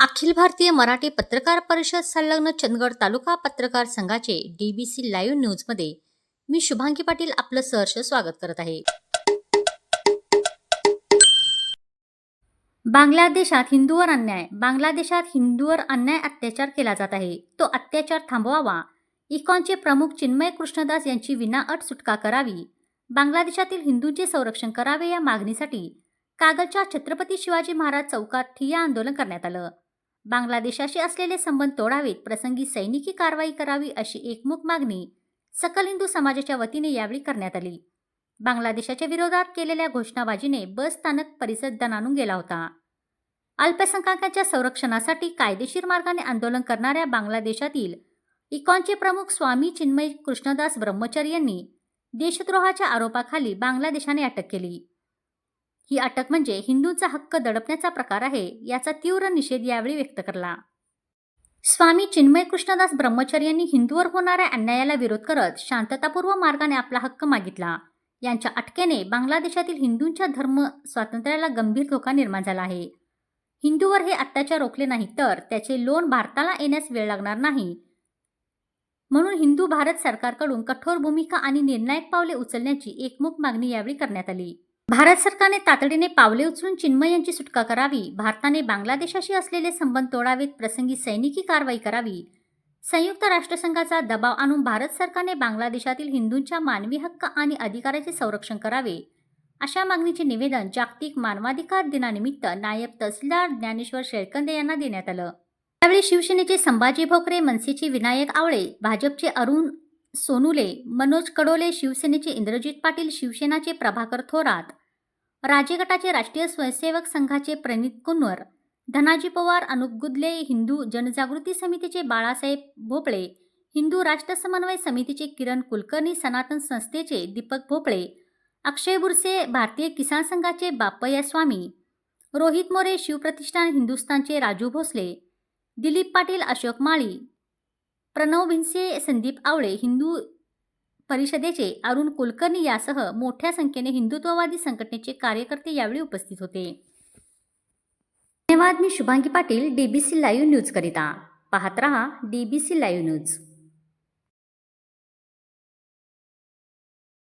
अखिल भारतीय मराठी पत्रकार परिषद संलग्न चंदगड तालुका पत्रकार संघाचे डीबीसी लाईव्ह न्यूजमध्ये मी शुभांगी पाटील आपलं सहर्ष स्वागत करत आहे. बांगलादेशात हिंदूवर अन्याय. बांगलादेशात हिंदूवर अन्याय अत्याचार केला जात आहे. तो अत्याचार थांबवावा. इकॉनचे प्रमुख चिन्मय कृष्णदास यांची विनाअट सुटका करावी. बांगलादेशातील हिंदूंचे संरक्षण करावे या मागणीसाठी कागलच्या छत्रपती शिवाजी महाराज चौकात ठिय्या आंदोलन करण्यात आलं. बांगलादेशाशी असलेले संबंध तोडावेत प्रसंगी सैनिकी कारवाई करावी अशी एकमुख मागणी सकल हिंदू समाजाच्या वतीने यावेळी करण्यात आली. बांगलादेशाच्या विरोधात केलेल्या घोषणाबाजीने बस स्थानक परिसर दणानून गेला होता. अल्पसंख्याकांच्या संरक्षणासाठी कायदेशीर मार्गाने आंदोलन करणाऱ्या बांगलादेशातील इकॉनचे प्रमुख स्वामी चिन्मय कृष्णदास ब्रह्मचारी यांनी देशद्रोहाच्या आरोपाखाली बांगलादेशाने अटक केली. ही अटक म्हणजे हिंदूंचा हक्क दडपण्याचा प्रकार आहे याचा तीव्र निषेध यावेळी व्यक्त करला. स्वामी चिन्मय कृष्णदास ब्रह्मचारी यांनी हिंदूवर होणाऱ्या अन्यायाला विरोध करत शांततापूर्व मार्गाने आपला हक्क मागितला. यांच्या अटकेने बांगलादेशातील हिंदूंच्या धर्म स्वातंत्र्याला गंभीर धोका निर्माण झाला आहे. हिंदूवर हे अत्याचार रोखले नाही तर त्याचे लोन भारताला येण्यास वेळ लागणार नाही. म्हणून हिंदू भारत सरकारकडून कठोर भूमिका आणि निर्णायक पावले उचलण्याची एकमुख मागणी यावेळी करण्यात आली. भारत सरकारने तातडीने पावले उचलून चिन्मय यांची सुटका करावी. भारताने बांगलादेशाशी असलेले संबंध तोडावेत. प्रसंगी सैनिकी कारवाई करावी. संयुक्त राष्ट्रसंघाचा दबाव आणून भारत सरकारने बांगलादेशातील हिंदूंच्या मानवी हक्क आणि अधिकाराचे संरक्षण करावे. अशा मागणीचे निवेदन जागतिक मानवाधिकार दिनानिमित्त नायब तहसीलदार ज्ञानेश्वर शेळकंदे यांना देण्यात आलं. त्यावेळी शिवसेनेचे संभाजी भोकरे मनसेचे विनायक आवळे भाजपचे अरुण सोनुले मनोज कडोले शिवसेनेचे इंद्रजित पाटील शिवसेनाचे प्रभाकर थोरात राजे गटाचे राष्ट्रीय स्वयंसेवक संघाचे प्रणित कुनवर धनाजी पवार अनुप गुदले हिंदू जनजागृती समितीचे बाळासाहेब भोपळे हिंदू राष्ट्र समन्वय समितीचे किरण कुलकर्णी सनातन संस्थेचे दीपक भोपळे अक्षय बुरसे भारतीय किसान संघाचे बापय्या स्वामी रोहित मोरे शिवप्रतिष्ठान हिंदुस्थानचे राजू भोसले दिलीप पाटील अशोक माळी प्रणव भिनसे संदीप आवळे हिंदू परिषदेचे अरुण कुलकर्णी यासह मोठ्या संख्येने हिंदुत्ववादी संघटनेचे कार्यकर्ते यावेळी उपस्थित होते. धन्यवाद मी Shubhangi Patil DBC live news करिता. पाहत रहा डीबीसी लाईव्ह न्यूज